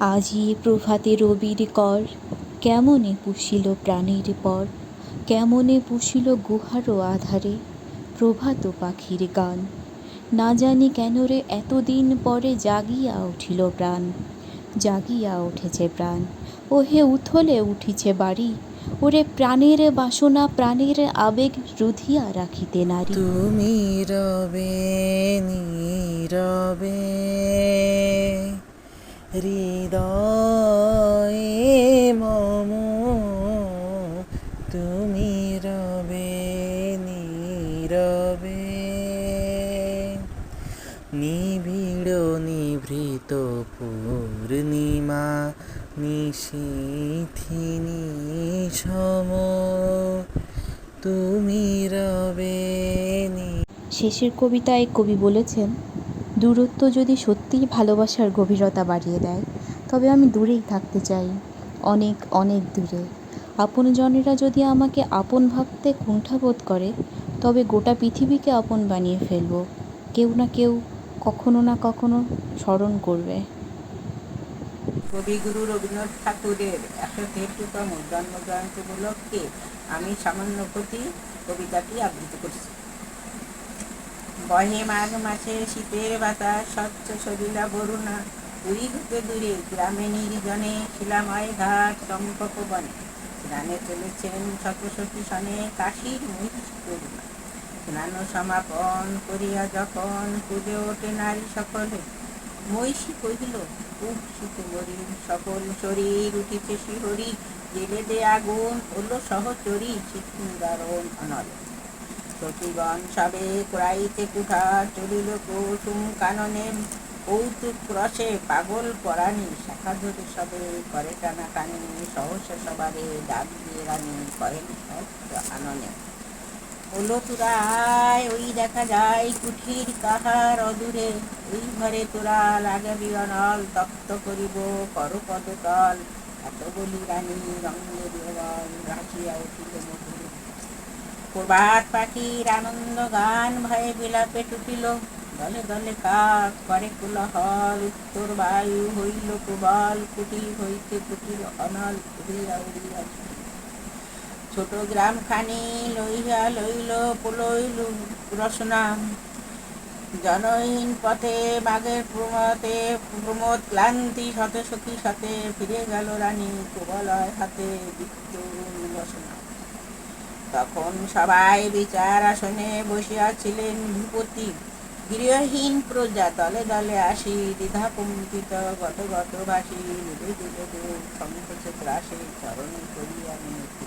আজি প্রভাতে রবির কর, কেমনে পুষিল প্রাণীর পর? কেমনে পুষিল গুহারও আধারে? প্রভাত পাখির গান। না জানি কেন রে এতদিন পরে জাগিয়া উঠিল প্রাণ, জাগিয়া উঠেছে প্রাণ। ওহে উথলে উঠিছে বাড়ি, ওরে প্রাণের বাসনা, প্রাণের আবেগ রুধিয়া রাখিতে নারী। তুমি রবে, নীরবে। হৃদয়ে মম, তুমি রবে নীরবে। নিবিড় নিভৃত পূর্ণিমা নিশীথিনী সম তুমি রবে শেষের কবিতায় কবি বলেছেন দূরত্ব যদি সত্যিই ভালোবাসার গভীরতা বাড়িয়ে দেয়, তবে আমি দূরেই থাকতে চাই, অনেক অনেক দূরে। আপনজনেরা যদি আমাকে আপন ভাবতে কুণ্ঠাবোধ করে, তবে গোটা পৃথিবীকে আপন বানিয়ে ফেলব। কেউ না কেউ কখনো না কখনো স্মরণ করবে। কবিগুরু রবীন্দ্রনাথ ঠাকুরের একশো তেরোতম জন্মজয়ন্তী আমি সামান্য প্রতি কবিতাটি আবৃত্তি করছি। বহে মাঘ মাসে শীতের বাতাস, স্বচ্ছ সলিলা বরুণা। পুরী ঘুপে দূরে গ্রামে নির্জনে শিলাময় ঘাট চম্পক বনে স্নানে চলেছেন শতশতী সনে কাশীর মহিষ সমাপন করিয়া যখন পুজো ওঠে নারী সকলে, মহিষী কহিল খুব শীত বরি সকল শরীর উঠিছে শিহরি। জেলে দে আগুন, হলো সহচরী শীতদারণ অনল। সতীগণ সবে কুড়াইতে কুঠার চলিল কুসুম কাননে। কৌতুক রসে পাগল পরাণী শাখা ধরে সবে করে টানা টানি, সহসা সবারে ডাক দিয়ে রানী করেন সহস্র আননে। হলো তোরা আয় ওই দেখা যায় কুঠির কাহার অদূরে। ওই ঘরে তোরা লাগাবি অনল, তপ্ত করিব কর পদতল এত বলি রানী রঙের রাখিয়া উঠিল মধুর প্রভাত পাখির আনন্দ গান ভয়ে বিলাপে টুটিল। দলে দলে কাক করে কুলহল, উত্তর বায়ু হইল প্রবল কুটির হইতে কুটির অনল, উড়িয়া উড়িয়া। ছোট গ্রামখানি লইয়া লইল পুলইল রসনা। জনহীন পথে, বাঘের প্রমতে, প্রমোদ ক্লান্তি, শত সখী সাথে ফিরে গেল রানী প্রবলয় হাতে দীপ্ত রসনা। তখন সবাই বিচার আসনে বসিয়াছিলেন ভূপতি। গৃহহীন প্রজা দলে দলে আসি দ্বিধা কম্পিত গত গত ভাসি দিবে সংকোচে ত্রাসে চরণে করিয়া মিনতি